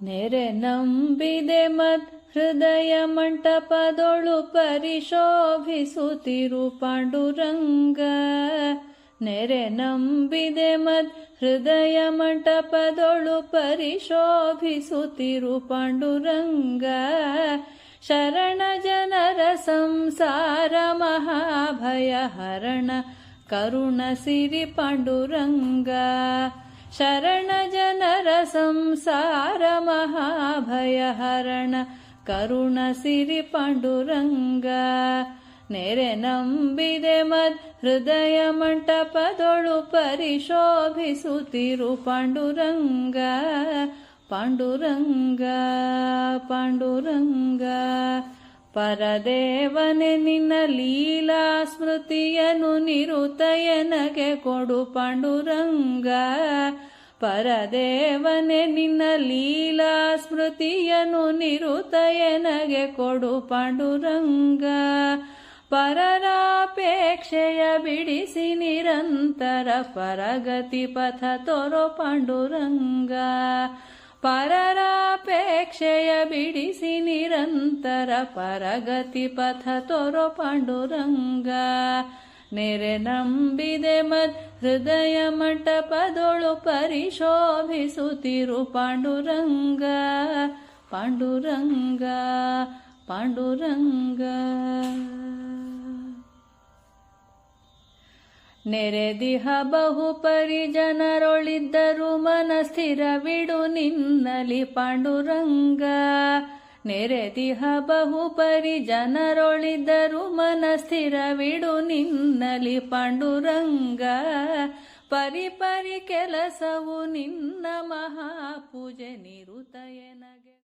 ನೆರೆ ನಂಬಿದೆ ಮತ್ ಹೃದಯ ಮಂಟಪದೊಳು ಪರಿಶೋಭಿಸುತ್ತಿರು ಪಾಂಡುರಂಗ ನೆರೆ ನಂಬಿದೆ ಮತ್ ಹೃದಯ ಮಂಟಪದೊಳು ಪರಿಶೋಭಿಸುತ್ತಿರು ಪಾಂಡುರಂಗ ಶರಣ ಜನರ ಸಂಸಾರ ಮಹಾಭಯ ಹರಣ ಕರುಣ ಸಿರಿ ಪಾಂಡುರಂಗ ಶರಣ ಜನರ ಸಂಸಾರ ಮಹಾಭಯ ಹರಣ ಕರುಣ ಸಿರಿ ಪಾಂಡುರಂಗ. ನೆರೆ ನಂಬಿದೆ ಮದ್ ಹೃದಯ ಮಂಟಪದೊಳು ಪರಿಶೋಭಿಸುತ್ತಿರು ಪಾಂಡುರಂಗ. ಪಾಂಡುರಂಗ ಪಾಂಡುರಂಗ. ಪರದೇವನೆ, ನಿನ್ನ ಲೀಲಾ ಸ್ಮೃತಿಯನು ನಿರುತಯನಗೆ ಕೊಡು ಪಾಂಡುರಂಗ. ಪರದೇವನೆ, ನಿನ್ನ ಲೀಲಾ ಸ್ಮೃತಿಯನು ನಿರುತಯನಗೆ ಕೊಡು ಪಾಂಡುರಂಗ. ಪರರಾಪೇಕ್ಷೆಯ ಬಿಡಿಸಿ ನಿರಂತರ ಪರಗತಿ ಪಥ ತೋರೋ ಪಾಂಡುರಂಗ. ಪರರಾಪೇಕ್ಷೆಯ ಬಿಡಿಸಿ ನಿರಂತರ ಪರಗತಿ ಪಥ ತೋರೋ ಪಾಂಡುರಂಗ. ನೆರೆ ನಂಬಿದೆ ಮತ್ ಹೃದಯ ಮಂಟಪದೊಳು ಪರಿಶೋಭಿಸುತ್ತಿರು ಪಾಂಡುರಂಗ ಪಾಂಡುರಂಗ ಪಾಂಡುರಂಗ. ನೆರೆದಿಹ ಬಹು ಪರಿಜನರೊಳಿದ್ದರು ಮನಸ್ಥಿರವಿಡು ನಿನ್ನಲಿ ಪಾಂಡುರಂಗ. ನೆರೆದಿಹ ಬಹು ಪರಿಜನರೊಳಿದರು ಮನಸ್ಥಿರವಿಡು ನಿನ್ನಲಿ ಪಾಂಡುರಂಗ. ಪರಿ ಪರಿ ಕೆಲಸವು ನಿನ್ನ ಮಹಾಪೂಜೆ ನಿರುತಯನಗೆ